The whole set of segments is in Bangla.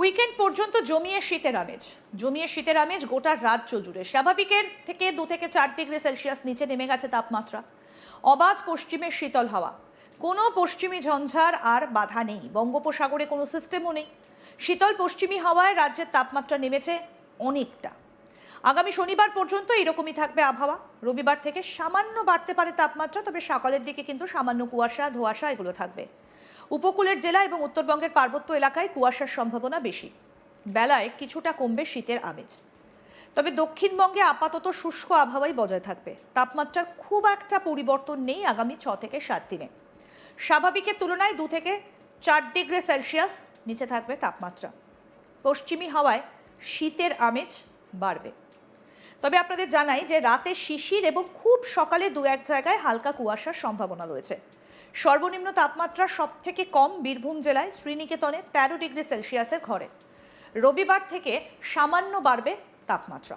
উইকেন্ড পর্যন্ত জমিয়ে শীতের আমেজ। জমিয়ে শীতের আমেজ গোটা রাজ্য জুড়ে। স্বাভাবিকের থেকে দু থেকে চার ডিগ্রি সেলসিয়াস নিচে নেমে গেছে তাপমাত্রা। অবাধ পশ্চিমের শীতল হাওয়া। কোনো পশ্চিমী ঝঞ্ঝার আর বাধা নেই। বঙ্গোপসাগরে কোনো সিস্টেমও নেই। শীতল পশ্চিমী হাওয়ায় রাজ্যের তাপমাত্রা নেমেছে অনেকটা। আগামী শনিবার পর্যন্ত এরকমই থাকবে আবহাওয়া। রবিবার থেকে সামান্য বাড়তে পারে তাপমাত্রা, তবে সকালের দিকে কিন্তু সামান্য কুয়াশা, ধোঁয়াশা এগুলো থাকবে। উপকূলের জেলা এবং উত্তরবঙ্গের পার্বত্য এলাকায় কুয়াশার সম্ভাবনা বেশি। বেলায় কিছুটা কমবে শীতের আমেজ। তবে দক্ষিণবঙ্গে আপাতত শুষ্ক আবহাওয়াই বজায় থাকবে। তাপমাত্রার খুব একটা পরিবর্তন নেই আগামী ছ থেকে সাত দিনে। স্বাভাবিকের তুলনায় দু থেকে চার ডিগ্রি সেলসিয়াস নিচে থাকবে তাপমাত্রা। পশ্চিমী হাওয়ায় শীতের আমেজ বাড়বে। তবে আপনাদের জানাই যে রাতে শিশির এবং খুব সকালে দু এক জায়গায় হালকা কুয়াশার সম্ভাবনা রয়েছে। সর্বনিম্ন তাপমাত্রা সব থেকে কম বীরভূম জেলায়, শ্রীনিকেতনে তেরো ডিগ্রি সেলসিয়াসের ঘরে। রবিবার থেকে সামান্য বাড়বে তাপমাত্রা।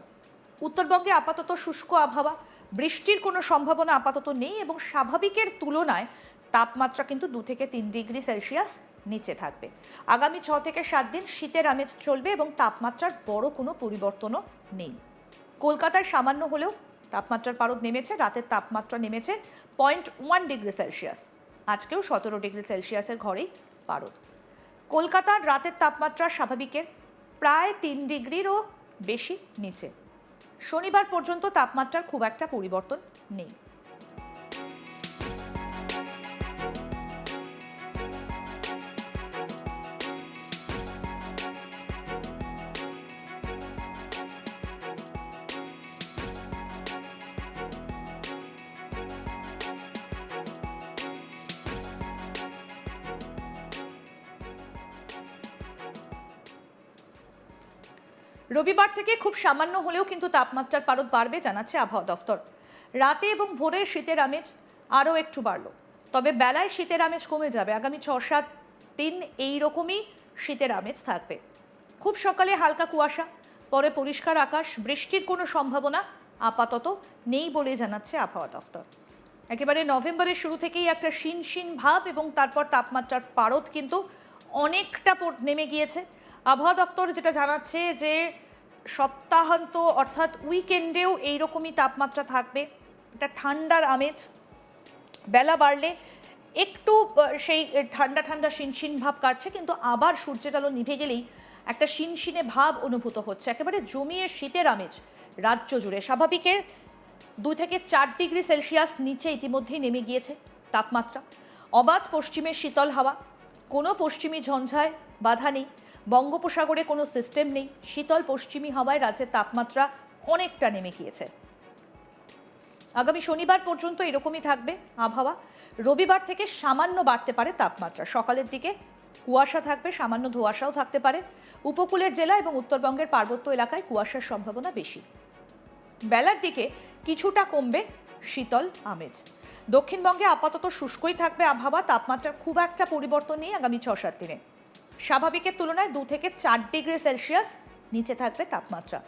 উত্তরবঙ্গে আপাতত শুষ্ক আবহাওয়া, বৃষ্টির কোনো সম্ভাবনা আপাতত নেই এবং স্বাভাবিকের তুলনায় তাপমাত্রা কিন্তু দু থেকে তিন ডিগ্রি সেলসিয়াস নিচে থাকবে। আগামী ছ থেকে সাত দিন শীতের আমেজ চলবে এবং তাপমাত্রার বড় কোনো পরিবর্তনও নেই। কলকাতায় সামান্য হলেও তাপমাত্রার পারদ নেমেছে, রাতের তাপমাত্রা নেমেছে পয়েন্ট ওয়ান ডিগ্রি সেলসিয়াস। আজকেও সতেরো ডিগ্রি সেলসিয়াসের ঘরেই পারদ কলকাতার রাতের তাপমাত্রা স্বাভাবিকের প্রায় তিন ডিগ্রিরও বেশি নিচে। শনিবার পর্যন্ত তাপমাত্রার খুব একটা পরিবর্তন নেই। রবিবার থেকে খুব সামান্য হলেও কিন্তু তাপমাত্রার পারদ বাড়বে, জানাচ্ছে আবহাওয়া দফতর। রাতে এবং ভোরের শীতের আমেজ আরও একটু বাড়লো। তবে বেলায় শীতের আমেজ কমে যাবে। আগামী ছ সাত দিন এই রকমই শীতের আমেজ থাকবে। খুব সকালে হালকা কুয়াশা, পরে পরিষ্কার আকাশ, বৃষ্টির কোনো সম্ভাবনা আপাতত নেই বলে জানাচ্ছে আবহাওয়া দফতর। একেবারে নভেম্বরের শুরু থেকেই একটা শিন শিন ভাব এবং তারপর তাপমাত্রার পারদ কিন্তু অনেকটা নেমে গিয়েছে। আবহাওয়া দফতর যেটা জানাচ্ছে যে সপ্তাহান্ত অর্থাৎ উইকেন্ডেও এইরকমই তাপমাত্রা থাকবে। এটা ঠান্ডার আমেজ। বেলা বাড়লে একটু সেই ঠান্ডা ঠান্ডা শিনশিন ভাব কাটছে, কিন্তু আবার সূর্যের আলো নিভে গেলেই একটা শিনশিনে ভাব অনুভূত হচ্ছে। একেবারে জমিয়ে শীতের আমেজ রাজ্য জুড়ে। স্বাভাবিকের দুই থেকে চার ডিগ্রি সেলসিয়াস নিচে ইতিমধ্যেই নেমে গিয়েছে তাপমাত্রা। অবাধ পশ্চিমের শীতল হাওয়া। কোনো পশ্চিমী ঝঞ্ঝায় বাধা নেই। বঙ্গোপসাগরে কোনো সিস্টেম নেই। শীতল পশ্চিমী হাওয়ায় রাজ্যের তাপমাত্রা অনেকটা নেমে গিয়েছে। আগামী শনিবার পর্যন্ত এরকমই থাকবে আবহাওয়া। রবিবার থেকে সামান্য বাড়তে পারে তাপমাত্রা। সকালের দিকে কুয়াশা থাকবে, সামান্য ধোঁয়াশাও থাকতে পারে। উপকূলের জেলা এবং উত্তরবঙ্গের পার্বত্য এলাকায় কুয়াশার সম্ভাবনা বেশি। বেলার দিকে কিছুটা কমবে শীতল আমেজ। দক্ষিণবঙ্গে আপাতত শুষ্কই থাকবে আবহাওয়া। তাপমাত্রার খুব একটা পরিবর্তন নেই আগামী ছ সাত দিনে। স্বাভাবিকের তুলনায় দু থেকে চার ডিগ্রি সেলসিয়াস নিচে থাকবে তাপমাত্রা।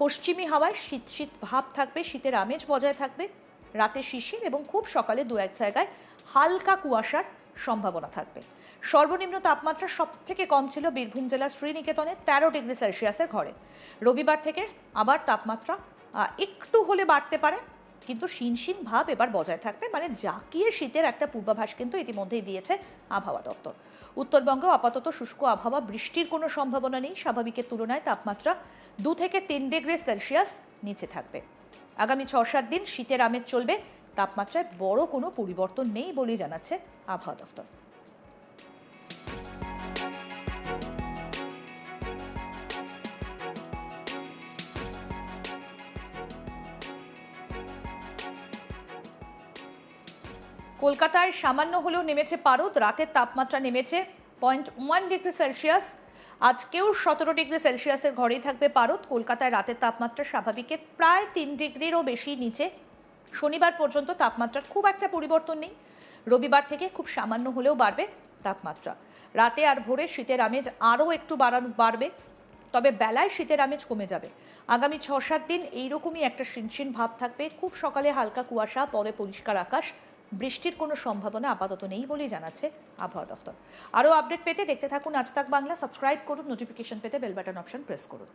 পশ্চিমী হাওয়ায় শীত শীত ভাব থাকবে, শীতের আমেজ বজায় থাকবে, রাতে শিশির এবং খুব সকালে দু এক জায়গায় হালকা কুয়াশার সম্ভাবনা থাকবে। সর্বনিম্ন তাপমাত্রা সব থেকে কম ছিল বীরভূম জেলার শ্রীনিকেতনে, তেরো ডিগ্রি সেলসিয়াসের ঘরে। রবিবার থেকে আবার তাপমাত্রা একটু হলে বাড়তে পারে কিন্তু শিনশিন ভাব এবার বজায় থাকবে মানে জাকিয়ে শীতের একটা পূর্বাভাস কিন্তু ইতিমধ্যেই দিয়েছে আবহাওয়া দপ্তর। উত্তরবঙ্গে আপাতত শুষ্ক আবহাওয়া, বৃষ্টির কোনো সম্ভাবনা নেই, স্বাভাবিকের তুলনায় তাপমাত্রা দু থেকে তিন ডিগ্রি সেলসিয়াস নিচে থাকবে। আগামী ছ সাত দিন শীতের আমেজ চলবে, তাপমাত্রায় বড় কোনো পরিবর্তন নেই বলেই জানাচ্ছে আবহাওয়া দপ্তর। কলকাতায় সামান্য হলেও নেমেছে পারদ, রাতের তাপমাত্রা নেমেছে পয়েন্ট ওয়ান ডিগ্রি সেলসিয়াস আজকেও সতেরো ডিগ্রি সেলসিয়াসের ঘরেই থাকবে পারদ। কলকাতায় রাতের তাপমাত্রা স্বাভাবিকের প্রায় তিন ডিগ্রিরও বেশি নিচে। শনিবার পর্যন্ত তাপমাত্রার খুব একটা পরিবর্তন নেই। রবিবার থেকে খুব সামান্য হলেও বাড়বে তাপমাত্রা। রাতে আর ভোরে শীতের আমেজ আরও একটু বাড়ানো, বাড়বে, তবে বেলায় শীতের আমেজ কমে যাবে। আগামী ছ সাত দিন এইরকমই একটা শিনশিন ভাব থাকবে। খুব সকালে হালকা কুয়াশা, পরে পরিষ্কার আকাশ বৃষ্টির কোনো সম্ভাবনা আপাতত নেই বলেই জানাচ্ছে আবহাওয়া দফতর। আরও আপডেট পেতে দেখতে থাকুন আজ তাক বাংলা, সাবস্ক্রাইব করুন, নোটিফিকেশন পেতে বেল বাটন অপশন প্রেস করুন।